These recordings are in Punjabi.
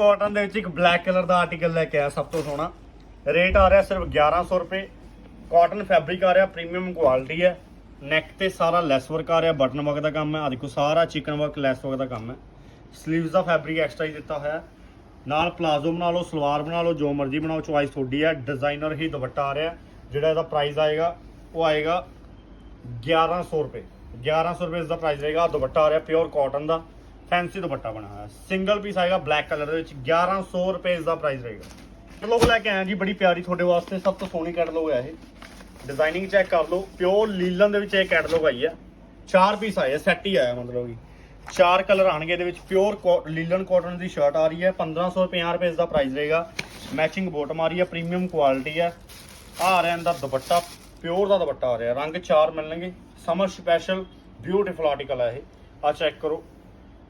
ਕਾਟਨ ਦੇ ਵਿੱਚ ਇੱਕ ਬਲੈਕ ਕਲਰ ਦਾ ਆਰਟੀਕਲ ਲੈ ਕੇ ਆਇਆ ਸਭ ਤੋਂ ਸੋਹਣਾ। ਰੇਟ ਆ ਰਿਹਾ ਸਿਰਫ 1100 ਰੁਪਏ। ਕਾਟਨ ਫੈਬਰਿਕ ਆ ਰਿਹਾ ਪ੍ਰੀਮੀਅਮ ਕੁਆਲਿਟੀ ਹੈ। ਨੈਕ ਤੇ ਸਾਰਾ ਲੈਸ ਵਰਕ ਆ ਰਿਹਾ ਬਟਨ ਵਰਕ ਦਾ ਕੰਮ ਹੈ। ਆ ਦੇਖੋ, ਸਾਰਾ ਚਿਕਨ ਵਰਕ ਲੈਸ ਵਰਕ ਦਾ ਕੰਮ ਹੈ। ਸਲੀਵਸ ਦਾ ਫੈਬਰਿਕ ਐਕਸਟਰਾ ਹੀ ਦਿੱਤਾ ਹੋਇਆ। ਨਾਲ ਪਲਾਜ਼ੋ ਬਣਾ ਲਓ, ਸਲਵਾਰ ਬਣਾ ਲਓ, ਜੋ ਮਰਜ਼ੀ ਬਣਾਓ ਚੁਆਇਸ ਤੁਹਾਡੀ ਹੈ। ਡਿਜ਼ਾਈਨਰ ਹੀ ਦੁਪੱਟਾ ਆ ਰਿਹਾ, ਜਿਹੜਾ ਇਹਦਾ ਪ੍ਰਾਈਸ ਆਏਗਾ, ਉਹ ਆਏਗਾ 1100 ਰੁਪਏ। 1100 ਰੁਪਏ ਇਸ ਦਾ ਪ੍ਰਾਈਸ ਰਹੇਗਾ। ਦੁਪੱਟਾ ਆ ਰਿਹਾ ਪਿਓਰ ਕਾਟਨ ਦਾ। ਫੈਂਸੀ ਦੁਪੱਟਾ ਬਣਾ ਹੋਇਆ। ਸਿੰਗਲ ਪੀਸ ਆਏਗਾ ਬਲੈਕ ਕਲਰ ਦੇ ਵਿੱਚ। 1100 ਰੁਪਏ ਇਸ ਦਾ ਪ੍ਰਾਈਸ ਰਹੇਗਾ। ਕੈਟਲੌਗ ਲੈ ਕੇ ਆਇਆ ਜੀ, ਬੜੀ ਪਿਆਰੀ ਤੁਹਾਡੇ ਵਾਸਤੇ। ਸਭ ਤੋਂ ਸੋਹਣੀ ਕੈਟਲੌਗ ਹੈ ਇਹ। ਡਿਜ਼ਾਈਨਿੰਗ ਚੈੱਕ ਕਰ ਲਓ। ਪਿਓਰ ਲੀਲਨ ਦੇ ਵਿੱਚ ਇਹ ਕੈਟਲੌਗ ਆਈ ਹੈ ਚਾਰ ਪੀਸ ਆਏ ਸੈੱਟ ਹੀ ਆਇਆ ਮਤਲਬ ਕਿ। ਚਾਰ ਕਲਰ ਆਣਗੇ ਇਹਦੇ ਵਿੱਚ। ਪਿਓਰ ਲੀਲਨ ਕਾਟਨ ਦੀ ਸ਼ਰਟ ਆ ਰਹੀ ਹੈ 1550 ਰੁਪਏ ਇਸ ਦਾ ਪ੍ਰਾਈਸ ਰਹੇਗਾ। ਮੈਚਿੰਗ ਬੋਟਮ ਆ ਰਹੀ ਹੈ ਪ੍ਰੀਮੀਅਮ ਕੁਆਲਿਟੀ ਹੈ ਆ ਰਿਹਾ ਇਹਦਾ ਦੁਪੱਟਾ। ਪਿਓਰ ਦਾ ਦੁਪੱਟਾ ਆ ਰਿਹਾ। ਰੰਗ ਚਾਰ ਮਿਲਣਗੇ। ਸਮਰ ਸਪੈਸ਼ਲ ਬਿਊਟੀਫੁਲ ਆਰਟੀਕਲ ਹੈ ਇਹ। ਆ ਚੈੱਕ ਕਰੋ।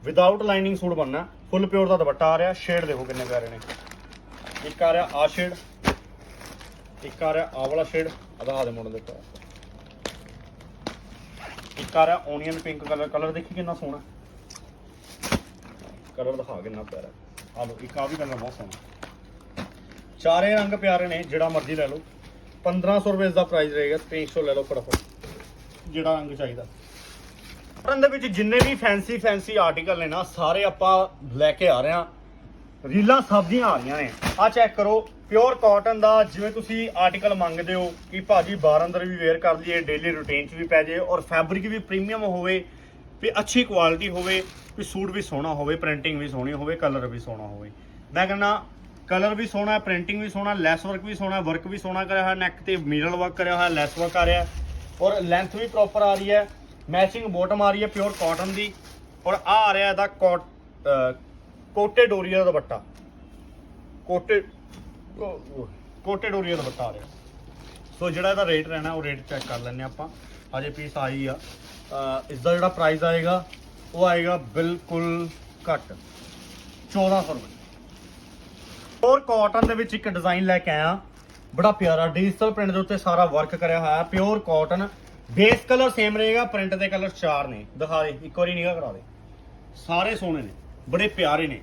ਵਿਦਆਊਟ ਲਾਈਨਿੰਗ ਸੂਟ ਬਣਨਾ ਫੁੱਲ ਪਿਓਰ ਦਾ ਦੁਪੱਟਾ ਆ ਰਿਹਾ ਸ਼ੇਡ ਦੇਖੋ ਕਿੰਨੇ ਪਿਆਰੇ ਨੇ। ਇੱਕ ਆ ਰਿਹਾ ਆ ਸ਼ੇਡ ਇੱਕ ਆ ਰਿਹਾ ਆ ਵਾਲਾ ਸ਼ੇਡ ਆਧਾ ਦੇ ਮੋਡਲ ਦਿੱਤਾ ਇੱਕ ਆ ਰਿਹਾ ਓਨੀਅਨ ਪਿੰਕ ਕਲਰ ਕਲਰ ਦੇਖੀ ਕਿੰਨਾ ਸੋਹਣਾ। ਕਲਰ ਦਿਖਾ ਕਿੰਨਾ ਪਿਆਰਾ। ਆ ਲਓ, ਇੱਕ ਆ ਵੀ ਕਲਰ ਬਹੁਤ ਸੋਹਣਾ। ਚਾਰੇ ਰੰਗ ਪਿਆਰੇ ਨੇ, ਜਿਹੜਾ ਮਰਜ਼ੀ ਲੈ ਲਓ। 1500 ਰੁਪਏ ਇਸ ਦਾ ਪ੍ਰਾਈਸ ਰਹੇਗਾ 300 ਲੈ ਲਓ ਫਟਾਫਟ, ਜਿਹੜਾ ਰੰਗ ਚਾਹੀਦਾ। ਕਾਟਨ ਦੇ ਵਿੱਚ ਜਿੰਨੇ ਵੀ ਫੈਂਸੀ ਫੈਂਸੀ ਆਰਟੀਕਲ ਨੇ ਨਾ, ਸਾਰੇ ਆਪਾਂ ਲੈ ਕੇ ਆ ਰਹੇ ਹਾਂ। ਰੀਲਾਂ ਸਭ ਦੀਆਂ ਆ ਰਹੀਆਂ ਨੇ। ਆ ਚੈੱਕ ਕਰੋ ਪਿਓਰ ਕਾਟਨ ਦਾ ਜਿਵੇਂ ਤੁਸੀਂ ਆਰਟੀਕਲ ਮੰਗਦੇ ਹੋ ਕਿ ਭਾਜੀ ਬਾਹਰ ਅੰਦਰ ਵੀ ਵੇਅਰ ਕਰ ਲਈਏ ਡੇਲੀ ਰੂਟੀਨ 'ਚ ਵੀ ਪੈ ਜਾਏ ਔਰ ਫੈਬਰਿਕ ਵੀ ਪ੍ਰੀਮੀਅਮ ਹੋਵੇ, ਵੀ ਅੱਛੀ ਕੁਆਲਿਟੀ ਹੋਵੇ, ਵੀ ਸੂਟ ਵੀ ਸੋਹਣਾ ਹੋਵੇ ਪ੍ਰਿੰਟਿੰਗ ਵੀ ਸੋਹਣੀ ਹੋਵੇ ਕਲਰ ਵੀ ਸੋਹਣਾ ਹੋਵੇ। ਮੈਂ ਕਹਿੰਦਾ ਕਲਰ ਵੀ ਸੋਹਣਾ ਪ੍ਰਿੰਟਿੰਗ ਵੀ ਸੋਹਣਾ ਲੈਸ ਵਰਕ ਵੀ ਸੋਹਣਾ ਵਰਕ ਵੀ ਸੋਹਣਾ ਕਰਿਆ ਹੋਇਆ ਨੈਕ ਤੇ ਮਿਰਰ ਵਰਕ ਕਰਿਆ ਹੋਇਆ ਲੈਸ ਵਰਕ ਆ ਰਿਹਾ। ਔਰ ਲੈਂਥ ਵੀ ਪ੍ਰੋਪਰ ਆ ਰਹੀ ਹੈ। ਮੈਚਿੰਗ ਬੋਟਮ ਆ ਰਹੀ ਹੈ ਪਿਓਰ ਕਾਟਨ ਦੀ ਔਰ ਆ ਆ ਰਿਹਾ ਇਹਦਾ ਕੋਟ ਅਹ ਕੋਟੇ ਡੋਰੀਆ ਦਾ ਦੁਪੱਟਾ। ਕੋਟੇ ਕੋਟੇ ਡੋਰੀਆ ਦਾ ਦੁਪੱਟਾ ਆ ਰਿਹਾ। ਸੋ ਜਿਹੜਾ ਇਹਦਾ ਰੇਟ ਰਹਿਣਾ, ਉਹ ਰੇਟ ਚੈੱਕ ਕਰ ਲੈਂਦੇ ਆਪਾਂ। ਹਜੇ ਪੀਸ ਆਈ ਆ। ਅਹ ਇਸ ਦਾ ਜਿਹੜਾ ਪ੍ਰਾਈਸ ਆਏਗਾ, ਉਹ ਆਏਗਾ ਬਿਲਕੁਲ ਘੱਟ। 1400 ਰੁਪਏ। ਹੋਰ ਕਾਟਨ ਦੇ ਵਿੱਚ ਇੱਕ ਡਿਜ਼ਾਈਨ ਲੈ ਕੇ ਆਇਆ। ਬੜਾ ਪਿਆਰਾ ਡਿਜੀਟਲ ਪ੍ਰਿੰਟ ਦੇ ਉੱਤੇ ਸਾਰਾ ਵਰਕ ਕਰਿਆ ਹੋਇਆ। Pure cotton base colour same ਰਹੇਗਾ ਪ੍ਰਿੰਟ ਦੇ ਕਲਰ ਚਾਰ ਨੇ। ਦਿਖਾ ਦੇ, ਇੱਕ ਵਾਰੀ ਨਿਗਾਹ ਕਰਾ ਦੇ। ਸਾਰੇ ਸੋਹਣੇ ਨੇ, ਬੜੇ ਪਿਆਰੇ ਨੇ।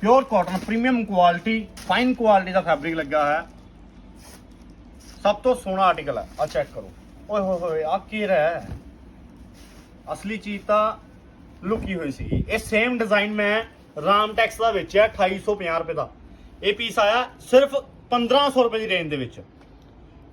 Pure cotton premium quality fine quality ਦਾ ਫੈਬਰਿਕ ਲੱਗਾ ਹੈ ਸਭ ਤੋਂ ਸੋਹਣਾ ਆਰਟੀਕਲ ਹੈ ਆ ਚੈੱਕ ਕਰੋ। ਓਏ ਹੋਏ ਹੋਏ ਆ ਕੀ ਰਿਹਾ? ਅਸਲੀ ਚੀਜ਼ ਤਾਂ ਲੁਕੀ ਹੋਈ ਸੀ ਇਹ ਸੇਮ ਡਿਜ਼ਾਈਨ ਮੈਂ ਰਾਮ ਟੈਕਸ ਦਾ ਵੇਚਿਆ 2850 ਰੁਪਏ ਦਾ। ਇਹ ਪੀਸ ਆਇਆ ਸਿਰਫ 1500 ਰੁਪਏ ਦੀ ਰੇਂਜ ਦੇ ਵਿੱਚ।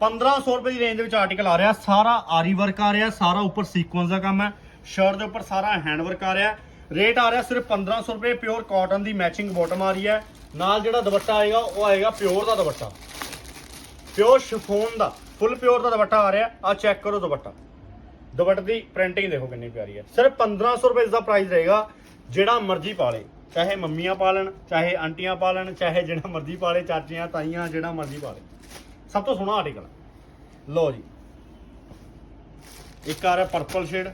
1500 ਰੁਪਏ ਦੀ ਰੇਂਜ ਦੇ ਵਿੱਚ ਆਰਟੀਕਲ ਆ ਰਿਹਾ ਸਾਰਾ ਆਰੀ ਵਰਕ ਆ ਰਿਹਾ ਸਾਰਾ ਉੱਪਰ ਸੀਕੁਐਂਸ ਦਾ ਕੰਮ ਹੈ। ਸ਼ਰਟ ਦੇ ਉੱਪਰ ਸਾਰਾ ਹੈਂਡ ਵਰਕ ਆ ਰਿਹਾ ਰੇਟ ਆ ਰਿਹਾ ਸਿਰਫ 1500 ਰੁਪਏ ਪਿਓਰ ਕਾਟਨ ਦੀ ਮੈਚਿੰਗ ਬਾਟਮ ਆ ਰਹੀ ਹੈ। ਨਾਲ ਜਿਹੜਾ ਦੁਪੱਟਾ ਆਏਗਾ, ਉਹ ਆਏਗਾ ਪਿਓਰ ਦਾ ਦੁਪੱਟਾ। ਪਿਓਰ ਸ਼ਿਫੋਨ ਦਾ ਫੁੱਲ ਪਿਓਰ ਦਾ ਦੁਪੱਟਾ ਆ ਰਿਹਾ ਆ ਚੈੱਕ ਕਰੋ ਦੁਪੱਟਾ। ਦੁਪੱਟੇ ਦੀ ਪ੍ਰਿੰਟਿੰਗ ਦੇਖੋ ਕਿੰਨੀ ਪਿਆਰੀ ਹੈ। ਸਿਰਫ 1500 ਰੁਪਏ ਇਸ ਦਾ ਪ੍ਰਾਈਸ ਰਹੇਗਾ। ਜਿਹੜਾ ਮਰਜ਼ੀ ਪਾ ਲੇ, ਚਾਹੇ ਮੰਮੀਆਂ ਪਾ ਲੈਣ ਚਾਹੇ ਆਂਟੀਆਂ ਪਾ ਲੈਣ ਚਾਹੇ ਜਿਹੜਾ ਮਰਜ਼ੀ ਪਾ ਲੇ, ਚਾਚੀਆਂ, ਤਾਈਆਂ, ਜਿਹੜਾ ਮਰਜ਼ੀ ਪਾ ਲੇ। ਸਭ ਤੋਂ ਸੋਹਣਾ ਆਰਟੀਕਲ ਲਓ ਜੀ। ਇੱਕ ਆ ਰਿਹਾ ਪਰਪਲ ਸ਼ੇਡ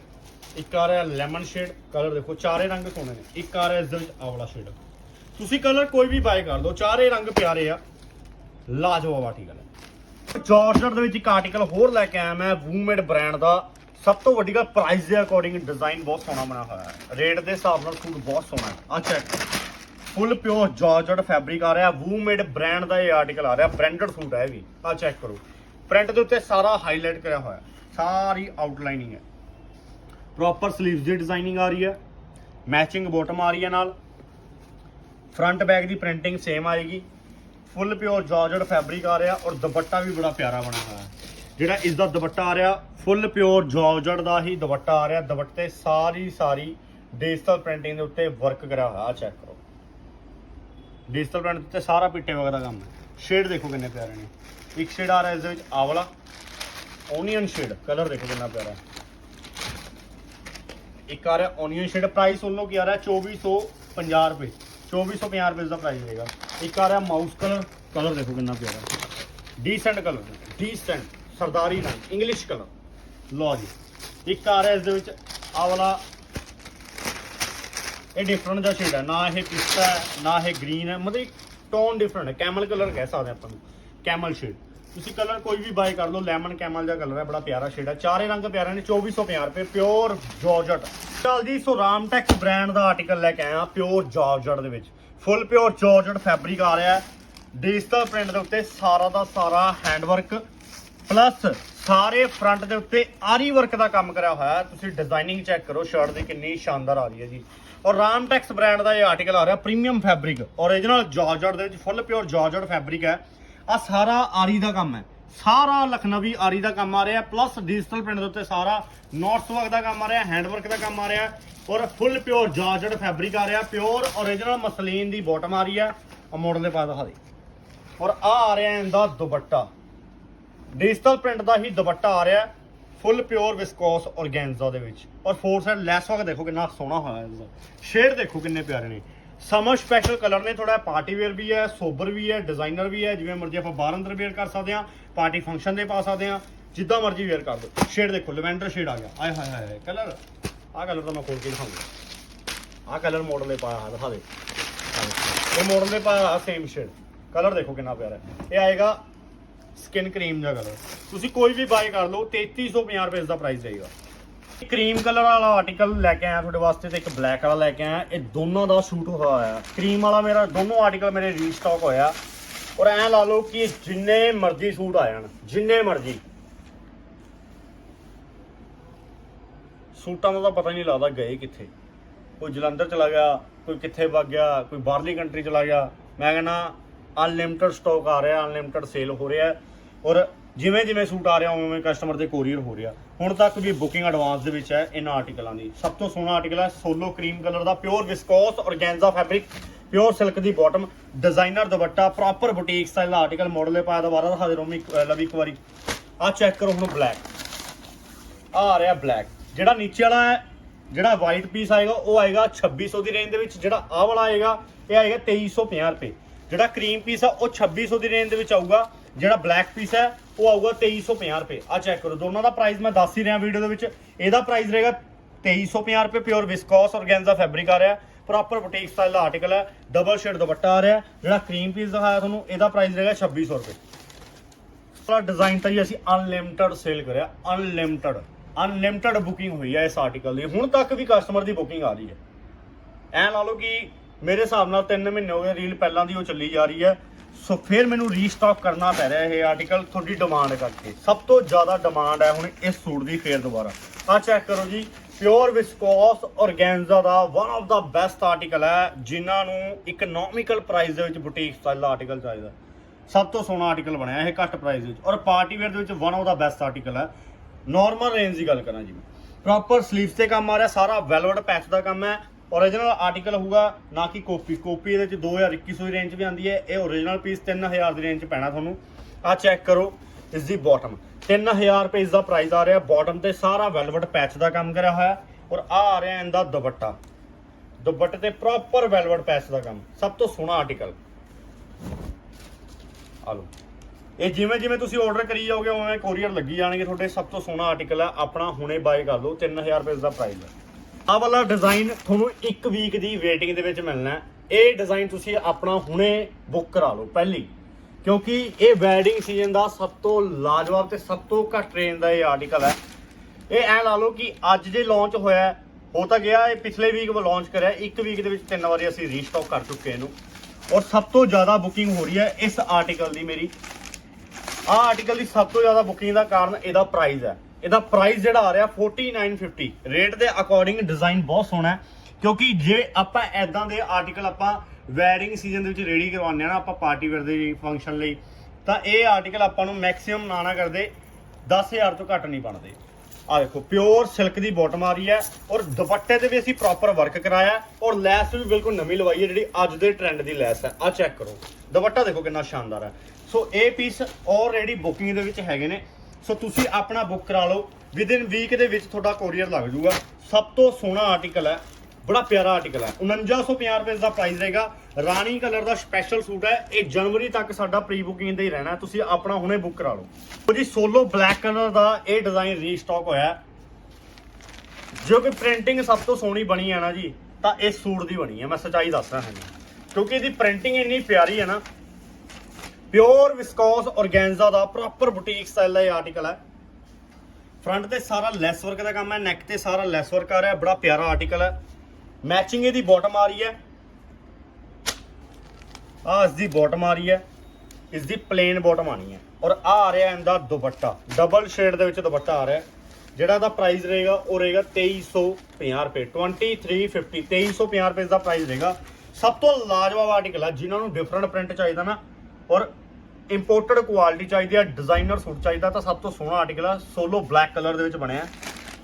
ਇੱਕ ਆ ਰਿਹਾ ਲੈਮਨ ਸ਼ੇਡ ਕਲਰ ਦੇਖੋ, ਚਾਰੇ ਰੰਗ ਸੋਹਣੇ ਨੇ। ਇੱਕ ਆ ਰਿਹਾ ਇਸ ਦੇ ਵਿੱਚ ਆਵਲਾ ਸ਼ੇਡ ਤੁਸੀਂ ਕਲਰ ਕੋਈ ਵੀ ਬਾਏ ਕਰ ਲਓ ਚਾਰੇ ਰੰਗ ਪਿਆਰੇ ਆ। ਲਾਜਵਾਬ ਆਰਟੀਕਲ ਹੈ। ਜਾਰਜਟ ਦੇ ਵਿੱਚ ਇੱਕ ਆਰਟੀਕਲ ਹੋਰ ਲੈ ਕੇ ਆਇਆ ਮੈਂ ਵੂਮੇਡ ਬ੍ਰਾਂਡ ਦਾ। ਸਭ ਤੋਂ ਵੱਡੀ ਗੱਲ ਪ੍ਰਾਈਸ ਦੇ ਅਕੋਰਡਿੰਗ ਡਿਜ਼ਾਈਨ ਬਹੁਤ ਸੋਹਣਾ ਬਣਾਇਆ ਹੋਇਆ ਹੈ। ਰੇਟ ਦੇ ਹਿਸਾਬ ਨਾਲ ਸੂਟ ਬਹੁਤ ਸੋਹਣਾ ਹੈ। ਆ check full pure georgette fabric ਆ ਰਿਹਾ, ਵੂਮੇਡ ਬ੍ਰਾਂਡ ਦਾ ਇਹ ਆਰਟੀਕਲ ਆ ਰਿਹਾ ਬ੍ਰਾਂਡਡ ਸੂਟ ਹੈ ਇਹ ਵੀ ਆ ਚੈੱਕ ਕਰੋ। ਪ੍ਰਿੰਟ ਦੇ ਉੱਤੇ ਸਾਰਾ ਹਾਈਲਾਈਟ ਕਰਿਆ ਹੋਇਆ, ਸਾਰੀ ਆਊਟਲਾਈਨਿੰਗ ਹੈ। ਪ੍ਰੋਪਰ ਸਲੀਵਸ ਦੀ ਡਿਜ਼ਾਈਨਿੰਗ ਆ ਰਹੀ ਹੈ ਮੈਚਿੰਗ ਬਾਟਮ ਆ ਰਹੀ ਹੈ ਨਾਲ। ਫਰੰਟ ਬੈਕ ਦੀ ਪ੍ਰਿੰਟਿੰਗ ਸੇਮ ਆਏਗੀ। ਫੁੱਲ ਪਿਓਰ ਜਾਰਜਟ ਫੈਬਰਿਕ ਆ ਰਿਹਾ ਔਰ ਦੁਪੱਟਾ ਵੀ ਬੜਾ ਪਿਆਰਾ ਬਣਿਆ ਹੋਇਆ। ਹੈ ਜਿਹੜਾ ਇਸ ਦਾ ਦੁਪੱਟਾ ਆ ਰਿਹਾ ਫੁੱਲ ਪਿਓਰ ਜਾਰਜਟ ਦਾ ਹੀ ਦੁਪੱਟਾ ਆ ਰਿਹਾ। ਦੁਪੱਟੇ ਸਾਰੀ ਸਾਰੀ ਡਿਜੀਟਲ ਪ੍ਰਿੰਟਿੰਗ ਦੇ ਉੱਤੇ ਵਰਕ ਕਰਿਆ ਹੋਇਆ ਆ ਚੈੱਕ ਕਰੋ। ਡਿਜੀਟਲ ਪ੍ਰਿੰਟ ਤੇ ਸਾਰਾ ਪਿੱਟੇ ਵਗੈਰਾ ਦਾ ਕੰਮ ਹੈ। ਸ਼ੇਡ ਦੇਖੋ ਕਿੰਨੇ ਪਿਆਰੇ ਨੇ। ਇੱਕ ਸ਼ੇਡ ਆ ਰਿਹਾ ਇਸ ਦੇ ਵਿੱਚ ਆਵਲਾ ਓਨੀਅਨ ਸ਼ੇਡ ਕਲਰ ਦੇਖੋ ਕਿੰਨਾ ਪਿਆਰਾ ਹੈ। ਇੱਕ ਆ ਰਿਹਾ ਓਨੀਅਨ ਸ਼ੇਡ ਪ੍ਰਾਈਸ ਉਹਨੋਂ ਕੀ ਆ ਰਿਹਾ? 2450 ਰੁਪਏ। 2450 ਰੁਪਏ ਦਾ ਪ੍ਰਾਈਸ ਰਹੇਗਾ ਇੱਕ ਆ ਰਿਹਾ ਮਾਊਸ ਕਲਰ ਕਲਰ ਦੇਖੋ ਕਿੰਨਾ ਪਿਆਰਾ ਡੀਸੈਂਟ ਕਲਰ ਡੀਸੈਂਟ ਸਰਦਾਰੀ ਰੰਗ ਇੰਗਲਿਸ਼ ਕਲਰ ਲਓ ਜੀ। ਇੱਕ ਆ ਰਿਹਾ ਇਸ ਦੇ ਵਿੱਚ ਆਵਲਾ ਇਹ ਡਿਫਰੈਂਟ ਦਾ ਸ਼ੇਡ ਹੈ ਨਾ ਇਹ ਪਿਸਤਾ ਹੈ, ਨਾ ਇਹ ਗ੍ਰੀਨ ਹੈ। ਮਤਲਬ ਟੋਨ ਡਿਫਰੈਂਟ ਹੈ। ਕੈਮਲ ਕਲਰ ਕਹਿ ਸਕਦੇ ਆਪਾਂ ਨੂੰ। ਕੈਮਲ ਸ਼ੇਡ ਤੁਸੀਂ ਕਲਰ ਕੋਈ ਵੀ ਬਾਈ ਕਰ ਲਓ। ਲੈਮਨ ਕੈਮਲ ਦਾ ਕਲਰ ਹੈ। ਬੜਾ ਪਿਆਰਾ ਸ਼ੇਡ ਹੈ ਚਾਰੇ ਰੰਗ ਪਿਆਰੇ ਨੇ। 2450 ਰੁਪਏ। ਪਿਓਰ ਜਾਰਜਟ ਚਲ ਜੀ, ਸੋ ਰਾਮਟੈਕਸ ਬ੍ਰਾਂਡ ਦਾ ਆਰਟੀਕਲ ਲੈ ਕੇ ਆਇਆ ਪਿਓਰ ਜਾਰਜਟ ਦੇ ਵਿੱਚ। ਫੁੱਲ ਪਿਓਰ ਜਾਰਜਟ ਫੈਬਰਿਕ ਆ ਰਿਹਾ ਹੈ। ਡਿਜੀਟਲ ਪ੍ਰਿੰਟ ਦੇ ਉੱਤੇ ਸਾਰਾ ਦਾ ਸਾਰਾ ਹੈਂਡਵਰਕ ਪਲੱਸ ਸਾਰੇ ਫਰੰਟ ਦੇ ਉੱਤੇ ਆਰੀ ਵਰਕ ਦਾ ਕੰਮ ਕਰਿਆ ਹੋਇਆ ਤੁਸੀਂ ਡਿਜ਼ਾਈਨਿੰਗ ਚੈੱਕ ਕਰੋ। ਸ਼ਰਟ ਦੀ ਕਿੰਨੀ ਸ਼ਾਨਦਾਰ ਆ ਰਹੀ ਹੈ ਜੀ। ਔਰ ਰਾਮਟੈਕਸ ਬ੍ਰਾਂਡ ਦਾ ਇਹ ਆਰਟੀਕਲ ਆ ਰਿਹਾ ਪ੍ਰੀਮੀਅਮ ਫੈਬਰਿਕ origignal ਜਾਰਜਟ ਦੇ ਵਿੱਚ ਫੁੱਲ ਪਿਓਰ ਜਾਰਜਟ ਫੈਬਰਿਕ ਹੈ। ਆ ਸਾਰਾ ਆਰੀ ਦਾ ਕੰਮ ਹੈ। ਸਾਰਾ ਲਖਨਵੀ ਆਰੀ ਦਾ ਕੰਮ ਆ ਰਿਹਾ ਪਲੱਸ ਡਿਜੀਟਲ ਪ੍ਰਿੰਟ ਦੇ ਉੱਤੇ ਸਾਰਾ ਨੌਰਥ ਵਰਕ ਦਾ ਕੰਮ ਆ ਰਿਹਾ ਹੈਂਡਵਰਕ ਦਾ ਕੰਮ ਆ ਰਿਹਾ, ਔਰ ਫੁੱਲ ਪਿਓਰ ਜਾਰਜਟ ਫੈਬਰਿਕ ਆ ਰਿਹਾ ਪਿਓਰ origignal ਮਸਲੀਨ ਦੀ ਬਾਟਮ ਆ ਰਹੀ ਹੈ। ਆ ਮਾਡਲ ਦੇ ਪਾ ਦਿਖਾ ਦੇ। ਔਰ ਆ ਆ ਰਿਹਾ ਇਹਦਾ ਦੁਪੱਟਾ। ਡਿਜੀਟਲ ਪ੍ਰਿੰਟ ਦਾ ਹੀ ਦੁਪੱਟਾ ਆ ਰਿਹਾ। ਫੁੱਲ ਪਿਓਰ ਵਿਸਕੋਸ ਔਰਗੈਂਜ਼ਾ ਦੇ ਵਿੱਚ। ਔਰ ਫੋਰ ਸਾਈਡ ਲੈਸ ਵਰਕ ਦੇਖੋ ਕਿੰਨਾ ਸੋਹਣਾ ਹੋਇਆ ਇਹਦਾ। ਸ਼ੇਡ ਦੇਖੋ ਕਿੰਨੇ ਪਿਆਰੇ ਨੇ। ਸਮਰ ਸਪੈਸ਼ਲ ਕਲਰ ਨੇ ਥੋੜਾ ਪਾਰਟੀ ਵੇਅਰ ਵੀ ਹੈ ਸੋਬਰ ਵੀ ਹੈ ਡਿਜ਼ਾਈਨਰ ਵੀ ਹੈ, ਜਿਵੇਂ ਮਰਜ਼ੀ ਆਪਾਂ ਬਾਹਰ ਅੰਦਰ ਵੇਅਰ ਕਰ ਸਕਦੇ ਹਾਂ ਪਾਰਟੀ ਫੰਕਸ਼ਨ ਦੇ ਪਾ ਸਕਦੇ ਹਾਂ, ਜਿੱਦਾਂ ਮਰਜ਼ੀ ਵੇਅਰ ਕਰ ਦਿਓ। ਸ਼ੇਡ ਦੇਖੋ ਲਵੈਂਡਰ ਸ਼ੇਡ ਆ ਗਿਆ। ਆਏ ਹਾਏ ਹਾਏ ਕਲਰ ਆਹ ਕਲਰ ਤਾਂ ਮੈਂ ਖੋਲ ਕੇ ਦਿਖਾਉਂਗਾ। ਆਹ ਕਲਰ ਮਾਡਲ ਦੇ ਪਾਇਆ ਹੋਇਆ ਦਿਖਾ ਦੇ। ਇਹ ਮਾਡਲ ਦੇ ਪਾਇਆ ਸੇਮ ਸ਼ੇਡ ਕਲਰ ਦੇਖੋ ਕਿੰਨਾ ਪਿਆਰਾ ਹੈ। ਇਹ ਆਏਗਾ ਸਕਿਨ ਕਰੀਮ ਦਾ ਕਲਰ ਤੁਸੀਂ ਕੋਈ ਵੀ ਬਾਏ ਕਰ ਲਓ 3350 ਰੁਪਏ ਦਾ ਪ੍ਰਾਈਸ ਰਹੇਗਾ। ਕਰੀਮ ਕਲਰ ਵਾਲਾ ਆਰਟੀਕਲ ਲੈ ਕੇ ਆਇਆ ਤੁਹਾਡੇ ਵਾਸਤੇ ਤੇ ਇੱਕ ਬਲੈਕ ਵਾਲਾ ਲੈ ਕੇ ਆਇਆ। ਇਹ ਦੋਨੋਂ ਦਾ ਸ਼ੂਟ ਹੋਇਆ ਹੋਇਆ। ਕਰੀਮ ਵਾਲਾ ਮੇਰਾ, ਦੋਨੋਂ ਆਰਟੀਕਲ ਮੇਰੇ ਰੀਸਟਾਕ ਹੋਇਆ। ਔਰ ਐ ਲਾ ਲਓ ਕਿ ਜਿੰਨੇ ਮਰਜ਼ੀ ਸੂਟ ਆ ਜਾਣ, ਜਿੰਨੇ ਮਰਜ਼ੀ। ਸੂਟਾਂ ਦਾ ਤਾਂ ਪਤਾ ਹੀ ਨਹੀਂ ਲੱਗਦਾ ਗਏ ਕਿੱਥੇ। ਕੋਈ ਜਲੰਧਰ ਚਲਾ ਗਿਆ, ਕੋਈ ਕਿੱਥੇ ਵਗ ਗਿਆ, ਕੋਈ ਬਾਹਰਲੀ ਕੰਟਰੀ ਚਲਾ ਗਿਆ। ਮੈਂ ਕਹਿੰਦਾ ਅਨਲਿਮਟਿਡ ਸਟਾਕ ਆ ਰਿਹਾ ਅਨਲਿਮਟਿਡ ਸੇਲ ਹੋ ਰਿਹਾ। ਔਰ ਜਿਵੇਂ ਜਿਵੇਂ ਸੂਟ ਆ ਰਿਹਾ, ਉਵੇਂ ਉਵੇਂ ਕਸਟਮਰ ਦੇ ਕੋਰੀਅਰ ਹੋ ਰਿਹਾ। ਹੁਣ ਤੱਕ ਵੀ ਬੁਕਿੰਗ ਐਡਵਾਂਸ ਦੇ ਵਿੱਚ ਹੈ ਇਹਨਾਂ ਆਰਟੀਕਲਾਂ ਦੀ। ਸਭ ਤੋਂ ਸੋਹਣਾ ਆਰਟੀਕਲ ਹੈ ਸੋਲੋ ਕਰੀਮ ਕਲਰ ਦਾ pure viscose organza fabric pure silk ਦੀ ਬਾਟਮ ਡਿਜ਼ਾਈਨਰ ਦੁਪੱਟਾ ਪ੍ਰੋਪਰ ਬੁਟੀਕ ਸਟਾਈਲ ਦਾ ਆਰਟੀਕਲ ਮਾਡਲ ਦੇ ਪਾਇਆ ਦੁਬਾਰਾ ਦਿਖਾ ਦੇ ਰੋਮੀ ਲਵੀ ਇੱਕ ਵਾਰੀ। ਆ ਚੈੱਕ ਕਰੋ ਹੁਣ ਬਲੈਕ ਆ ਆ ਰਿਹਾ ਬਲੈਕ ਜਿਹੜਾ ਨੀਚੇ ਵਾਲਾ ਹੈ, ਜਿਹੜਾ ਵਾਈਟ ਪੀਸ ਆਏਗਾ, ਉਹ ਆਏਗਾ 2600 ਦੀ ਰੇਂਜ ਦੇ ਵਿੱਚ। ਜਿਹੜਾ ਆਹ ਵਾਲਾ ਆਏਗਾ, ਇਹ ਆਏਗਾ 2350 ਰੁਪਏ। ਜਿਹੜਾ ਕਰੀਮ ਪੀਸ ਆ, ਉਹ 2600 ਦੀ ਰੇਂਜ ਦੇ ਵਿੱਚ ਆਊਗਾ। ਜਿਹੜਾ ਬਲੈਕ ਪੀਸ ਹੈ, ਉਹ ਆਊਗਾ 2350 ਰੁਪਏ। ਆ ਚੈੱਕ ਕਰੋ, ਦੋਨਾਂ ਦਾ ਪ੍ਰਾਈਸ ਮੈਂ ਦੱਸ ਹੀ ਰਿਹਾ ਵੀਡੀਓ ਦੇ ਵਿੱਚ। ਇਹਦਾ ਪ੍ਰਾਈਸ ਰਹੇਗਾ 2350 ਰੁਪਏ ਪਿਓਰ ਵਿਸਕੋਸ ਔਰਗੈਂਜ਼ਾ ਫੈਬਰਿਕ ਆ ਰਿਹਾ। ਪ੍ਰੋਪਰ ਬੁਟੀਕ ਸਟਾਈਲ ਦਾ ਆਰਟੀਕਲ ਹੈ ਡਬਲ ਸ਼ੇਡ ਦੁਪੱਟਾ ਆ ਰਿਹਾ। ਜਿਹੜਾ ਕਰੀਮ ਪੀਸ ਦਿਖਾਇਆ ਤੁਹਾਨੂੰ, ਇਹਦਾ ਪ੍ਰਾਈਸ ਰਹੇਗਾ 2600 ਰੁਪਏ। ਵਾਲਾ ਡਿਜ਼ਾਈਨ ਤਾਂ ਜੀ ਅਸੀਂ ਅਨਲਿਮਟਿਡ ਸੇਲ ਕਰਿਆ ਅਨਲਿਮਟਿਡ ਅਨਲਿਮਟਿਡ ਬੁਕਿੰਗ ਹੋਈ ਹੈ ਇਸ ਆਰਟੀਕਲ ਦੀ। ਹੁਣ ਤੱਕ ਵੀ ਕਸਟਮਰ ਦੀ ਬੁਕਿੰਗ ਆ ਰਹੀ ਹੈ। ਐ ਲਾ ਲਓ ਕਿ ਮੇਰੇ ਹਿਸਾਬ ਨਾਲ 3 ਮਹੀਨੇ ਹੋ ਗਏ ਰੀਲ ਪਹਿਲਾਂ ਦੀ ਉਹ ਚੱਲੀ ਜਾ ਰਹੀ ਹੈ। ਸੋ ਫਿਰ ਮੈਨੂੰ ਰੀਸਟਾਕ ਕਰਨਾ ਪੈ ਰਿਹਾ ਇਹ ਆਰਟੀਕਲ ਤੁਹਾਡੀ ਡਿਮਾਂਡ ਕਰਕੇ। ਸਭ ਤੋਂ ਜ਼ਿਆਦਾ ਡਿਮਾਂਡ ਹੈ ਹੁਣ ਇਸ ਸੂਟ ਦੀ, ਫੇਰ ਦੁਬਾਰਾ। ਆ ਚੈੱਕ ਕਰੋ ਜੀ ਪਿਓਰ ਵਿਸਕੋਸ ਔਰਗੈਂਜ਼ਾ ਦਾ ਵਨ ਆਫ ਦਾ ਬੈਸਟ ਆਰਟੀਕਲ ਹੈ, ਜਿਨ੍ਹਾਂ ਨੂੰ ਇਕਨੋਮਿਕਲ ਪ੍ਰਾਈਸ ਦੇ ਵਿੱਚ ਬੁਟੀਕ ਸਟਾਈਲ ਦਾ ਆਰਟੀਕਲ ਚਾਹੀਦਾ। ਸਭ ਤੋਂ ਸੋਹਣਾ ਆਰਟੀਕਲ ਬਣਿਆ ਇਹ, ਘੱਟ ਪ੍ਰਾਈਸ ਵਿੱਚ। ਔਰ ਪਾਰਟੀ ਵੇਅਰ ਦੇ ਵਿੱਚ ਵਨ ਆਫ ਦਾ ਬੈਸਟ ਆਰਟੀਕਲ ਹੈ। ਨਾਰਮਲ ਰੇਂਜ ਦੀ ਗੱਲ ਕਰਾਂ ਜੀ ਪ੍ਰੋਪਰ ਸਲੀਵਸ ਤੇ ਕੰਮ ਆ ਰਿਹਾ, ਸਾਰਾ ਵੈਲਵਟ ਪੈਚ ਦਾ ਕੰਮ ਹੈ। Origignal ਆਰਟੀਕਲ ਹੋਊਗਾ, ਨਾ ਕਿ ਕਾਪੀ ਕਾਪੀ ਇਹਦੇ ਚ 2021 ਦੀ ਰੇਂਜ ਵੀ ਆਉਂਦੀ ਹੈ। ਇਹ origignal ਪੀਸ 3000 ਦੀ ਰੇਂਜ ਚ ਪੈਣਾ ਤੁਹਾਨੂੰ। ਆ ਚੈੱਕ ਕਰੋ, ਇਸ ਦੀ ਬਾਟਮ 3000 ਰੁਪਏ ਇਸ ਦਾ ਪ੍ਰਾਈਸ ਆ ਰਿਹਾ। ਬਾਟਮ ਤੇ ਸਾਰਾ ਵੈਲਵਟ ਪੈਚ ਦਾ ਕੰਮ ਕਰਿਆ ਹੋਇਆ ਔਰ ਆ ਆ ਰਿਹਾ ਇਹਦਾ ਦੁਪੱਟਾ। ਦੁਪੱਟੇ ਤੇ ਪ੍ਰੋਪਰ ਵੈਲਵਟ ਪੈਚ ਦਾ ਕੰਮ। ਸਭ ਤੋਂ ਸੋਹਣਾ ਆਰਟੀਕਲ ਆ ਲਓ। ਇਹ ਜਿਵੇਂ ਜਿਵੇਂ ਤੁਸੀਂ ਆਰਡਰ ਕਰੀ ਜਾਓਗੇ, ਉਵੇਂ ਕੋਰੀਅਰ ਲੱਗੀ ਜਾਣਗੇ। ਤੁਹਾਡੇ ਸਭ ਤੋਂ ਸੋਹਣਾ ਆਰਟੀਕਲ ਹੈ। ਆਪਣਾ ਹੁਣੇ ਬਾਏ ਕਰ ਲਓ। 3000 ਰੁਪਏ ਦਾ ਪ੍ਰਾਈਸ ਹੈ। ਆਹ ਵਾਲਾ ਡਿਜ਼ਾਈਨ ਤੁਹਾਨੂੰ 1 ਵੀਕ ਦੀ ਵੇਟਿੰਗ ਦੇ ਵਿੱਚ ਮਿਲਣਾ ਹੈ। ਇਹ ਡਿਜ਼ਾਈਨ ਤੁਸੀਂ ਆਪਣਾ ਹੁਣੇ ਬੁੱਕ ਕਰਾ ਲਓ ਪਹਿਲੀ। ਕਿਉਂਕਿ ਇਹ ਵੈਡਿੰਗ ਸੀਜ਼ਨ ਦਾ ਸਭ ਤੋਂ ਲਾਜਵਾਬ ਤੇ ਸਭ ਤੋਂ ਘੱਟ ਰੇਂਜ ਦਾ ਇਹ ਆਰਟੀਕਲ ਹੈ। ਇਹ ਐ ਲਾ ਲਓ ਕਿ ਅੱਜ ਜੇ ਲਾਂਚ ਹੋਇਆ ਹੋ ਤਾਂ ਗਿਆ, ਇਹ ਪਿਛਲੇ ਵੀਕ ਉਹ ਲਾਂਚ ਕਰਿਆ ਇੱਕ ਵੀਕ ਦੇ ਵਿੱਚ ਤਿੰਨ ਵਾਰੀ ਅਸੀਂ ਰੀਸਟਾਕ ਕਰ ਚੁੱਕੇ ਇਹਨੂੰ। ਔਰ ਸਭ ਤੋਂ ਜ਼ਿਆਦਾ ਬੁਕਿੰਗ ਹੋ ਰਹੀ ਹੈ ਇਸ ਆਰਟੀਕਲ ਦੀ ਮੇਰੀ। ਆਹ ਆਰਟੀਕਲ ਦੀ ਸਭ ਤੋਂ ਜ਼ਿਆਦਾ ਬੁਕਿੰਗ ਦਾ ਕਾਰਨ ਇਹਦਾ ਪ੍ਰਾਈਸ ਹੈ। ਇਹਦਾ ਪ੍ਰਾਈਸ ਜਿਹੜਾ ਆ ਰਿਹਾ 4950 ਰੇਟ ਦੇ ਅਕੋਰਡਿੰਗ ਡਿਜ਼ਾਈਨ ਬਹੁਤ ਸੋਹਣਾ ਹੈ, ਕਿਉਂਕਿ ਜੇ ਆਪਾਂ ਐਦਾਂ ਦੇ ਆਰਟੀਕਲ ਆਪਾਂ ਵੈਡਿੰਗ ਸੀਜ਼ਨ ਦੇ ਵਿੱਚ ਰੈਡੀ ਕਰਵਾਉਂਦੇ ਆ ਨਾ, ਆਪਾਂ ਪਾਰਟੀ ਵੇਅਰ ਦੇ ਫੰਕਸ਼ਨ ਲਈ, ਤਾਂ ਇਹ ਆਰਟੀਕਲ ਆਪਾਂ ਨੂੰ ਮੈਕਸਿਮਮ ਨਾ ਨਾ ਕਰਦੇ 10000 ਤੋਂ ਘੱਟ ਨਹੀਂ ਬਣਦੇ। ਆ ਦੇਖੋ ਪਿਓਰ ਸਿਲਕ ਦੀ ਬਾਟਮ ਆ ਰਹੀ ਹੈ ਔਰ ਦੁਪੱਟੇ ਤੇ ਵੀ ਅਸੀਂ ਪ੍ਰੋਪਰ ਵਰਕ ਕਰਾਇਆ ਔਰ ਲੈਸ ਵੀ ਬਿਲਕੁਲ ਨਵੀਂ ਲਵਾਈ ਹੈ ਜਿਹੜੀ ਅੱਜ ਦੇ ਟ੍ਰੈਂਡ ਦੀ ਲੈਸ ਹੈ। ਆ ਚੈੱਕ ਕਰੋ। ਦੁਪੱਟਾ ਦੇਖੋ ਕਿੰਨਾ ਸ਼ਾਨਦਾਰ ਹੈ। ਸੋ ਇਹ ਪੀਸ ਆਲਰੇਡੀ ਬੁਕਿੰਗ ਦੇ ਵਿੱਚ ਹੈਗੇ ਨੇ। ਸੋ ਤੁਸੀਂ ਆਪਣਾ ਬੁੱਕ ਕਰਾ ਲਓ। ਵਿਦਿਨ ਵੀਕ ਦੇ ਵਿੱਚ ਤੁਹਾਡਾ ਕੋਰੀਅਰ ਲੱਗ ਜਾਊਗਾ ਸਭ ਤੋਂ ਸੋਹਣਾ ਆਰਟੀਕਲ ਹੈ। ਬੜਾ ਪਿਆਰਾ ਆਰਟੀਕਲ ਹੈ। 4950 ਰੁਪਏ ਦਾ ਪ੍ਰਾਈਸ ਰਹੇਗਾ। ਰਾਣੀ ਕਲਰ ਦਾ ਸਪੈਸ਼ਲ ਸੂਟ ਹੈ। ਇਹ ਜਨਵਰੀ ਤੱਕ ਸਾਡਾ ਪ੍ਰੀ ਬੁਕਿੰਗ ਦਾ ਹੀ ਰਹਿਣਾ ਤੁਸੀਂ ਆਪਣਾ ਹੁਣੇ ਬੁੱਕ ਕਰਾ ਲਓ। ਉਹ ਜੀ ਸੋਲੋ ਬਲੈਕ ਕਲਰ ਦਾ ਇਹ ਡਿਜ਼ਾਈਨ ਰੀਸਟਾਕ ਹੋਇਆ ਜੋ ਕਿ ਪ੍ਰਿੰਟਿੰਗ ਸਭ ਤੋਂ ਸੋਹਣੀ ਬਣੀ ਹੈ ਨਾ ਜੀ, ਤਾਂ ਇਹ ਸੂਟ ਦੀ ਬਣੀ ਹੈ। ਮੈਂ ਸੱਚਾਈ ਦੱਸ ਰਿਹਾ ਹਾਂ ਜੀ। ਕਿਉਂਕਿ ਇਹਦੀ ਪ੍ਰਿੰਟਿੰਗ ਇੰਨੀ ਪਿਆਰੀ ਹੈ ਨਾ ਪਿਓਰ ਵਿਸਕੋਸ ਔਰਗੈਂਜ਼ਾ ਦਾ ਪ੍ਰੋਪਰ ਬੁਟੀਕ ਸਟਾਈਲ ਦਾ ਇਹ ਆਰਟੀਕਲ ਹੈ। ਫਰੰਟ ਤੇ ਸਾਰਾ ਲੈਸ ਵਰਕ ਦਾ ਕੰਮ ਹੈ ਨੈਕ ਤੇ ਸਾਰਾ ਲੈਸ ਵਰਕ ਆ ਰਿਹਾ, ਬੜਾ ਪਿਆਰਾ ਆਰਟੀਕਲ ਹੈ। ਮੈਚਿੰਗ ਇਹਦੀ ਬਾਟਮ ਆ ਰਹੀ ਹੈ। ਆ ਇਸ ਦੀ ਬਾਟਮ ਆ ਰਹੀ ਹੈ ਇਸ ਦੀ ਪਲੇਨ ਬਾਟਮ ਆਣੀ ਹੈ। ਔਰ ਆ ਆ ਰਿਹਾ ਇਹਦਾ ਦੁਪੱਟਾ ਡਬਲ ਸ਼ੇਡ ਦੇ ਵਿੱਚ ਦੁਪੱਟਾ ਆ ਰਿਹਾ। ਜਿਹੜਾ ਦਾ ਪ੍ਰਾਈਸ ਰਹੇਗਾ, ਉਹ ਰਹੇਗਾ 2350 ਰੁਪਏ 2350 2350 ਰੁਪਏ ਦਾ ਪ੍ਰਾਈਸ ਰਹੇਗਾ। ਸਭ ਤੋਂ ਲਾਜਵਾਬ ਆਰਟੀਕਲ ਹੈ ਜਿਨ੍ਹਾਂ ਨੂੰ ਡਿਫਰੈਂਟ ਪ੍ਰਿੰਟ ਚਾਹੀਦਾ ਨਾ ਔਰ ਇੰਪੋਰਟਡ ਕੁਆਲਿਟੀ ਚਾਹੀਦੀ ਹੈ ਡਿਜ਼ਾਈਨਰ ਸੂਟ ਚਾਹੀਦਾ ਤਾਂ ਸਭ ਤੋਂ ਸੋਹਣਾ ਆਰਟੀਕਲ ਹੈ ਸੋਲੋ ਬਲੈਕ ਕਲਰ ਦੇ ਵਿੱਚ ਬਣਿਆ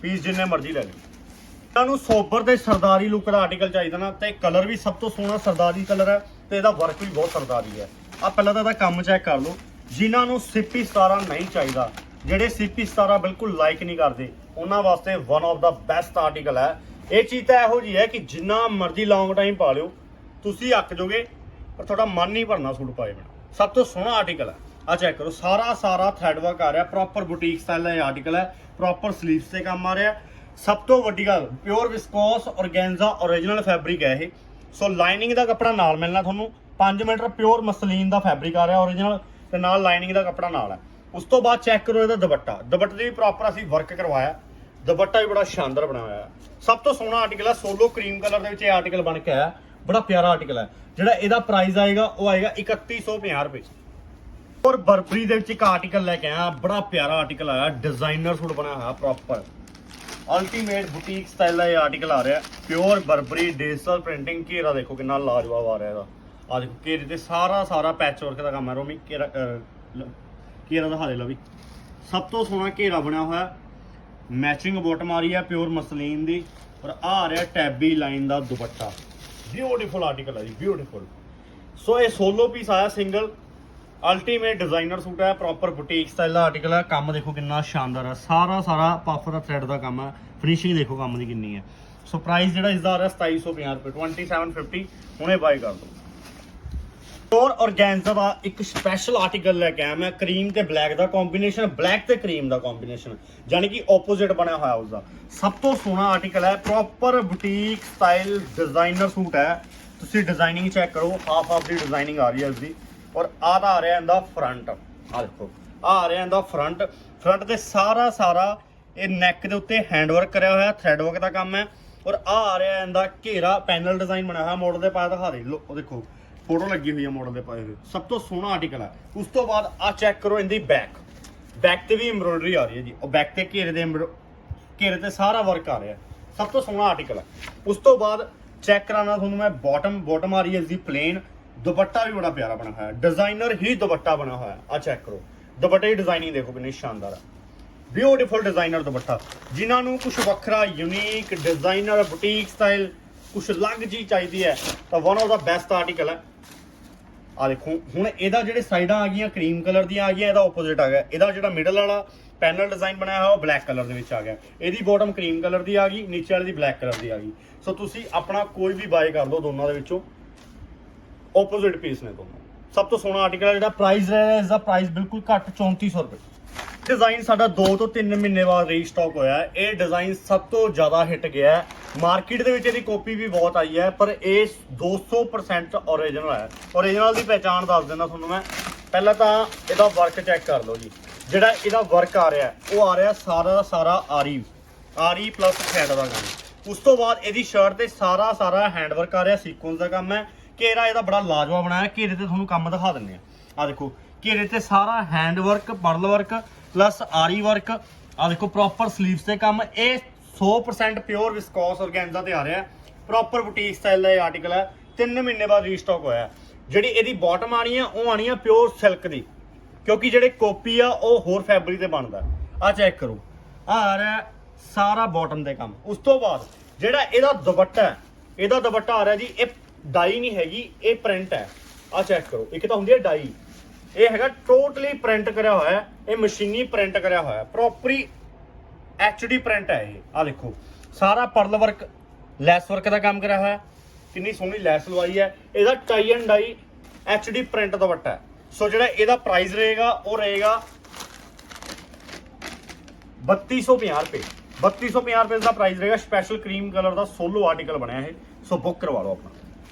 ਪੀਸ ਜਿੰਨੇ ਮਰਜ਼ੀ ਲੈ ਲਓ। ਇਹਨਾਂ ਨੂੰ ਸੋਬਰ ਤੇ ਸਰਦਾਰੀ ਲੁੱਕ ਦਾ ਆਰਟੀਕਲ ਚਾਹੀਦਾ ਨਾ, ਤੇ ਕਲਰ ਵੀ ਸਭ ਤੋਂ ਸੋਹਣਾ ਸਰਦਾਰੀ ਕਲਰ ਹੈ, ਤੇ ਇਹਦਾ ਵਰਕ ਵੀ ਬਹੁਤ ਸਰਦਾਰੀ ਹੈ। ਆ ਪਹਿਲਾਂ ਤਾਂ ਇਹਦਾ ਕੰਮ ਚੈੱਕ ਕਰ ਲਓ। ਜਿਨ੍ਹਾਂ ਨੂੰ ਸਿੱਪੀ 17 ਨਹੀਂ ਚਾਹੀਦਾ, ਜਿਹੜੇ ਸਿੱਪੀ 17 ਬਿਲਕੁਲ ਲਾਈਕ ਨਹੀਂ ਕਰਦੇ, ਉਹਨਾਂ ਵਾਸਤੇ ਵਨ ਆਫ ਦਾ ਬੈਸਟ ਆਰਟੀਕਲ ਹੈ। ਇਹ ਚੀਜ਼ ਤਾਂ ਇਹੋ ਜੀ ਹੈ ਕਿ ਜਿੰਨਾ ਮਰਜ਼ੀ ਲੌਂਗ ਟਾਈਮ ਪਾ ਲਿਓ, ਤੁਸੀਂ ਅੱਕ ਜੋਗੇ ਪਰ ਤੁਹਾਡਾ ਮਨ ਨਹੀਂ ਭਰਨਾ ਸੂਟ ਪਾਏ ਬਿਨਾ। ਸਭ ਤੋਂ ਸੋਹਣਾ ਆਰਟੀਕਲ ਹੈ। ਆ ਚੈੱਕ ਕਰੋ, ਸਾਰਾ ਸਾਰਾ ਥ੍ਰੈਡ ਵਰਕ ਆ ਰਿਹਾ ਪ੍ਰੋਪਰ ਬੁਟੀਕ ਸਟਾਈਲ ਦਾ ਇਹ ਆਰਟੀਕਲ ਹੈ ਪ੍ਰੋਪਰ ਸਲੀਵਸ ਤੇ ਕੰਮ ਆ ਰਿਹਾ। ਸਭ ਤੋਂ ਵੱਡੀ ਗੱਲ pure viscose organza origignal fabric ਹੈ ਇਹ। ਸੋ ਲਾਈਨਿੰਗ ਦਾ ਕੱਪੜਾ ਨਾਲ ਮਿਲਣਾ ਤੁਹਾਨੂੰ। 5 ਮੀਟਰ ਪਿਓਰ ਮਸਲੀਨ ਦਾ ਫੈਬਰਿਕ ਆ ਰਿਹਾ origignal ਤੇ ਨਾਲ ਲਾਈਨਿੰਗ ਦਾ ਕੱਪੜਾ ਨਾਲ ਹੈ। ਉਸ ਤੋਂ ਬਾਅਦ ਚੈੱਕ ਕਰੋ ਇਹਦਾ ਦੁਪੱਟਾ। ਦੁਪੱਟੇ ਦੀ ਵੀ ਪ੍ਰੋਪਰ ਅਸੀਂ ਵਰਕ ਕਰਵਾਇਆ। ਦੁਪੱਟਾ ਵੀ ਬੜਾ ਸ਼ਾਨਦਾਰ ਬਣਾਇਆ ਹੋਇਆ। ਸਭ ਤੋਂ ਸੋਹਣਾ ਆਰਟੀਕਲ ਹੈ ਸੋਲੋ ਕਰੀਮ ਕਲਰ ਦੇ ਵਿੱਚ ਇਹ ਆਰਟੀਕਲ ਬਣ ਕੇ ਆਇਆ। ਬੜਾ ਪਿਆਰਾ ਆਰਟੀਕਲ ਹੈ। ਜਿਹੜਾ ਇਹਦਾ ਪ੍ਰਾਈਸ ਆਏਗਾ ਉਹ ਆਏਗਾ 3150 ਰੁਪਏ। ਔਰ ਬਰਬਰੀ ਦੇ ਵਿੱਚ ਇੱਕ ਆਰਟੀਕਲ ਲੈ ਕੇ ਆਇਆ ਬੜਾ ਪਿਆਰਾ ਆਰਟੀਕਲ ਆਇਆ ਡਿਜ਼ਾਈਨਰ ਸੂਟ ਬਣਾਇਆ ਹੋਇਆ ਪ੍ਰੋਪਰ ਅਲਟੀਮੇਟ ਬੁਟੀਕ ਸਟਾਈਲ ਦਾ ਇਹ ਆਰਟੀਕਲ ਆ ਰਿਹਾ ਪਿਓਰ ਬਰਬਰੀ ਡਿਜੀਟਲ ਪ੍ਰਿੰਟਿੰਗ ਘੇਰਾ ਦੇਖੋ ਕਿੰਨਾ ਲਾਜਵਾਬ ਆ ਰਿਹਾ ਇਹਦਾ। ਆ ਦੇਖੋ ਘੇਰੇ ਤੇ ਸਾਰਾ ਸਾਰਾ ਪੈਚ ਵਰਕ ਦਾ ਕੰਮ ਹੈ ਰੋਮੀ ਘੇਰਾ ਅਹ, ਲ- ਘੇਰਾ ਦਾ ਹਾਲੇ ਲਵੀ। ਸਭ ਤੋਂ ਸੋਹਣਾ ਘੇਰਾ ਬਣਿਆ ਹੋਇਆ ਮੈਚਿੰਗ ਬੋਟਮ ਆ ਰਹੀ ਹੈ ਪਿਓਰ ਮਸਲੀਨ ਦੀ। ਔਰ ਆ ਆ ਰਿਹਾ ਟੈਬੀ ਲਾਈਨ ਦਾ ਦੁਪੱਟਾ। ਬਿਊਟੀਫੁਲ ਆਰਟੀਕਲ ਹੈ ਜੀ ਬਿਊਟੀਫੁਲ ਸੋ ਇਹ ਸੋਲੋ ਪੀਸ ਆਇਆ ਸਿੰਗਲ ਅਲਟੀਮੇਟ ਡਿਜ਼ਾਈਨਰ ਸੂਟ ਹੈ ਪ੍ਰੋਪਰ ਬੁਟੀਕ ਸਟਾਈਲ ਦਾ ਆਰਟੀਕਲ ਹੈ। ਕੰਮ ਦੇਖੋ ਕਿੰਨਾ ਸ਼ਾਨਦਾਰ ਹੈ। ਸਾਰਾ ਸਾਰਾ ਪਫ ਦਾ ਥ੍ਰੈਡ ਦਾ ਕੰਮ ਹੈ। ਫਿਨਿਸ਼ਿੰਗ ਦੇਖੋ ਕੰਮ ਦੀ ਕਿੰਨੀ ਹੈ। ਸੋ ਪ੍ਰਾਈਸ ਜਿਹੜਾ ਇਸ ਦਾ ਆ ਰਿਹਾ 2750 ਰੁਪਏ 2750 ਹੁਣੇ ਬਾਈ ਕਰ ਦਿਓ। ਪਿਓਰ ਔਰਗੈਂਜ਼ਾ ਦਾ ਇੱਕ ਸਪੈਸ਼ਲ ਆਰਟੀਕਲ ਲੈ ਕੇ ਆਇਆ ਮੈਂ ਕਰੀਮ ਤੇ ਬਲੈਕ ਦਾ ਕੰਬੀਨੇਸ਼ਨ ਬਲੈਕ ਤੇ ਕਰੀਮ ਦਾ ਕੰਬੀਨੇਸ਼ਨ ਯਾਨੀ ਕਿ ਆਪੋਜ਼ਿਟ ਬਣਿਆ ਹੋਇਆ ਉਸਦਾ। ਸਭ ਤੋਂ ਸੋਹਣਾ ਆਰਟੀਕਲ ਹੈ proper boutique style designer suit ਹੈ। ਤੁਸੀਂ ਡਿਜ਼ਾਈਨਿੰਗ ਚੈੱਕ ਕਰੋ ਹਾਫ ਹਾਫ ਦੀ ਡਿਜ਼ਾਈਨਿੰਗ ਆ ਰਹੀ ਹੈ ਇਸਦੀ ਔਰ ਆਹ ਤਾਂ ਆ ਰਿਹਾ ਇਹਦਾ ਫਰੰਟ ਆ ਦੇਖੋ, ਆਹ ਆ ਰਿਹਾ ਇਹਦਾ ਫਰੰਟ ਫਰੰਟ ਤੇ ਸਾਰਾ ਸਾਰਾ ਇਹ ਨੈਕ ਦੇ ਉੱਤੇ ਹੈਂਡ ਵਰਕ ਕਰਿਆ ਹੋਇਆ ਥ੍ਰੈਡ ਵਰਕ ਦਾ ਕੰਮ ਹੈ। ਔਰ ਆਹ ਆ ਰਿਹਾ ਇਹਦਾ ਘੇਰਾ ਪੈਨਲ ਡਿਜ਼ਾਈਨ ਬਣਿਆ ਹੋਇਆ ਮੋਡਲ ਦੇ ਪਾਇਆ ਦਿਖਾ ਦੇ। ਲੋ ਦੇਖੋ। ਫੋਟੋ ਲੱਗੀ ਹੋਈ ਹੈ ਮਾਡਲ ਦੇ ਪਾਏ ਹੋਏ। ਸਭ ਤੋਂ ਸੋਹਣਾ ਆਰਟੀਕਲ ਹੈ ਉਸ ਤੋਂ ਬਾਅਦ ਆ ਚੈੱਕ ਕਰੋ ਇਹਦੀ ਬੈਕ ਬੈਕ ਤੇ ਵੀ ਐਮਬ੍ਰੋਇਡਰੀ ਆ ਰਹੀ ਹੈ ਜੀ। ਉਹ ਬੈਕ ਤੇ ਘੇਰੇ ਦੇ embro- ਘੇਰੇ ਤੇ ਸਾਰਾ ਵਰਕ ਆ ਰਿਹਾ। ਸਭ ਤੋਂ ਸੋਹਣਾ ਆਰਟੀਕਲ ਹੈ ਉਸ ਤੋਂ ਬਾਅਦ ਚੈੱਕ ਕਰਾਣਾ ਤੁਹਾਨੂੰ ਮੈਂ ਬਾਟਮ ਬਾਟਮ ਆ ਰਹੀ ਹੈ ਇਸਦੀ ਪਲੇਨ ਦੁਪੱਟਾ ਵੀ ਬੜਾ ਪਿਆਰਾ ਬਣਾ ਹੋਇਆ। ਹੈ ਡਿਜ਼ਾਈਨਰ ਹੀ ਦੁਪੱਟਾ ਬਣਾ ਹੋਇਆ। ਆ ਚੈੱਕ ਕਰੋ। ਦੁਪੱਟੇ ਦੀ ਡਿਜ਼ਾਈਨਿੰਗ ਦੇਖੋ ਕਿੰਨੀ ਸ਼ਾਨਦਾਰ ਹੈ ਬਿਊਟੀਫੁਲ ਡਿਜ਼ਾਈਨਰ ਦੁਪੱਟਾ। ਜਿਨ੍ਹਾਂ ਨੂੰ ਕੁਝ ਵੱਖਰਾ ਯੂਨੀਕ ਡਿਜ਼ਾਈਨਰ ਬੁਟੀਕ ਸਟਾਈਲ ਕੁਝ ਅਲੱਗ ਜੀ ਚਾਹੀਦੀ ਹੈ, ਤਾਂ ਵਨ ਆਫ ਦਾ ਬੈਸਟ ਆਰਟੀਕਲ ਹੈ। ਆ ਦੇਖੋ, ਹੁਣ ਇਹਦਾ ਜਿਹੜੇ ਸਾਈਡਾਂ ਆ ਗਈਆਂ ਕਰੀਮ ਕਲਰ ਦੀਆਂ ਆ ਗਈਆਂ, ਇਹਦਾ ਆਪੋਜ਼ਿਟ ਆ ਗਿਆ। ਇਹਦਾ ਜਿਹੜਾ ਮਿਡਲ ਵਾਲਾ ਪੈਨਲ ਡਿਜ਼ਾਈਨ ਬਣਾਇਆ ਹੋਇਆ, ਉਹ ਬਲੈਕ ਕਲਰ ਦੇ ਵਿੱਚ ਆ ਗਿਆ। ਇਹਦੀ ਬਾਟਮ ਕਰੀਮ ਕਲਰ ਦੀ ਆ ਗਈ, ਨੀਚੇ ਵਾਲੀ ਦੀ ਬਲੈਕ ਕਲਰ ਦੀ ਆ ਗਈ। ਸੋ ਤੁਸੀਂ ਆਪਣਾ ਕੋਈ ਵੀ ਬਾਏ ਕਰ ਲਓ ਦੋਨਾਂ ਦੇ ਵਿੱਚੋਂ। ਆਪੋਜ਼ਿਟ ਪੀਸ ਨੇ ਦੋਨੋਂ। ਸਭ ਤੋਂ ਸੋਹਣਾ ਆਰਟੀਕਲ ਹੈ ਜਿਹੜਾ ਪ੍ਰਾਈਸ ਰਿਹਾ ਇਸ ਦਾ ਪ੍ਰਾਈਸ ਬਿਲਕੁਲ ਘੱਟ 3400 ਰੁਪਏ। ਡਿਜ਼ਾਈਨ ਸਾਡਾ 2 ਤੋਂ 3 ਮਹੀਨੇ ਬਾਅਦ ਰੀਸਟਾਕ ਹੋਇਆ ਹੈ। ਇਹ ਡਿਜ਼ਾਈਨ ਸਭ ਤੋਂ ਜ਼ਿਆਦਾ ਹਿੱਟ ਗਿਆ ਹੈ। ਮਾਰਕੀਟ ਦੇ ਵਿੱਚ ਇਹਦੀ ਕਾਪੀ ਵੀ ਬਹੁਤ ਆਈ ਹੈ, ਪਰ ਇਹ 200% ਓਰੀਜਨਲ ਹੈ। ਓਰੀਜਨਲ ਦੀ ਪਹਿਚਾਣ ਦੱਸ ਦਿੰਦਾ ਤੁਹਾਨੂੰ ਮੈਂ। ਪਹਿਲਾਂ ਤਾਂ ਇਹਦਾ ਵਰਕ ਚੈੱਕ ਕਰ ਲਓ ਜੀ। ਜਿਹੜਾ ਇਹਦਾ ਵਰਕ ਆ ਰਿਹਾ ਉਹ ਆ ਰਿਹਾ ਸਾਰਾ ਦਾ ਸਾਰਾ ਆਰੀ ਆਰੀ ਪਲੱਸ ਥ੍ਰੈਡ ਦਾ ਕੰਮ। ਉਸ ਤੋਂ ਬਾਅਦ ਇਹਦੀ ਸ਼ਰਟ ਤੇ ਸਾਰਾ ਸਾਰਾ ਹੈਂਡ ਵਰਕ ਆ ਰਿਹਾ ਸੀਕੁਐਂਸ ਦਾ ਕੰਮ ਹੈ। ਘੇਰਾ ਇਹਦਾ ਬੜਾ ਲਾਜਵਾ ਬਣਾਇਆ। ਘੇਰੇ ਤੇ ਤੁਹਾਨੂੰ ਕੰਮ ਦਿਖਾ ਦਿੰਦੇ ਆ ਆ ਦੇਖੋ, ਘੇਰੇ ਤੇ ਸਾਰਾ hand work pearl work plus ਆਰੀ ਵਰਕ ਆ ਦੇਖੋ ਪ੍ਰੋਪਰ ਸਲੀਵਸ ਤੇ ਕੰਮ, ਇਹ 100% ਪਿਓਰ ਵਿਸਕੋਸ ਔਰਗੈਂਜ਼ਾ ਤੇ ਆ ਰਿਹਾ ਪ੍ਰੋਪਰ ਬੁਟੀਕ ਸਟਾਈਲ ਦਾ ਇਹ ਆਰਟੀਕਲ ਹੈ। 3 ਮਹੀਨੇ ਬਾਅਦ ਰੀਸਟਾਕ ਹੋਇਆ ਜਿਹੜੀ ਇਹਦੀ ਬਾਟਮ ਆਣੀ ਆ ਉਹ ਆਣੀ ਆ ਪਿਓਰ ਸਿਲਕ ਦੀ। ਕਿਉਂਕਿ ਜਿਹੜੇ ਕਾਪੀ ਆ, ਉਹ ਹੋਰ ਫੈਬਰਿਕ ਤੇ ਬਣਦਾ ਆ ਚੈੱਕ ਕਰੋ। ਆ ਆ ਰਿਹਾ ਸਾਰਾ ਬਾਟਮ ਦੇ ਕੰਮ। ਉਸ ਤੋਂ ਬਾਅਦ ਜਿਹੜਾ ਇਹਦਾ ਦੁਪੱਟਾ ਹੈ, ਇਹਦਾ ਦੁਪੱਟਾ ਆ ਰਿਹਾ ਜੀ, ਇਹ ਡਾਈ ਨਹੀਂ ਹੈਗੀ, ਇਹ ਪ੍ਰਿੰਟ ਹੈ। ਆ ਚੈੱਕ ਕਰੋ। ਇੱਕ ਤਾਂ ਹੁੰਦੀ ਹੈ ਡਾਈ ਇਹ ਹੈਗਾ ਟੋਟਲੀ ਪ੍ਰਿੰਟ ਕਰਿਆ ਹੋਇਆ ਹੈ। ਇਹ ਮਸ਼ੀਨੀ ਪ੍ਰਿੰਟ ਕਰਿਆ ਹੋਇਆ ਹੈ। ਪ੍ਰੋਪਰੀ ਐਚਡੀ ਪ੍ਰਿੰਟ ਹੈ ਇਹ। ਆ ਦੇਖੋ। ਸਾਰਾ ਪਰਲ ਵਰਕ ਲੈਸ ਵਰਕ ਦਾ ਕੰਮ ਕਰਿਆ ਹੋਇਆ ਕਿੰਨੀ ਸੋਹਣੀ ਲੈਸ ਲਵਾਈ ਹੈ। ਇਹਦਾ tie and dye HD print ਦੁਪੱਟਾ ਹੈ। ਸੋ ਜਿਹੜਾ ਇਹਦਾ ਪ੍ਰਾਈਸ ਰਹੇਗਾ, ਉਹ ਰਹੇਗਾ 3250 ਰੁਪਏ। 3250 ਰੁਪਏ ਦਾ ਪ੍ਰਾਈਸ ਰਹੇਗਾ। ਸਪੈਸ਼ਲ ਕਰੀਮ ਕਲਰ ਦਾ ਸੋਲੋ ਆਰਟੀਕਲ ਬਣਿਆ ਇਹ। ਸੋ ਬੁੱਕ ਕਰਵਾ ਲਓ ਆਪਣਾ।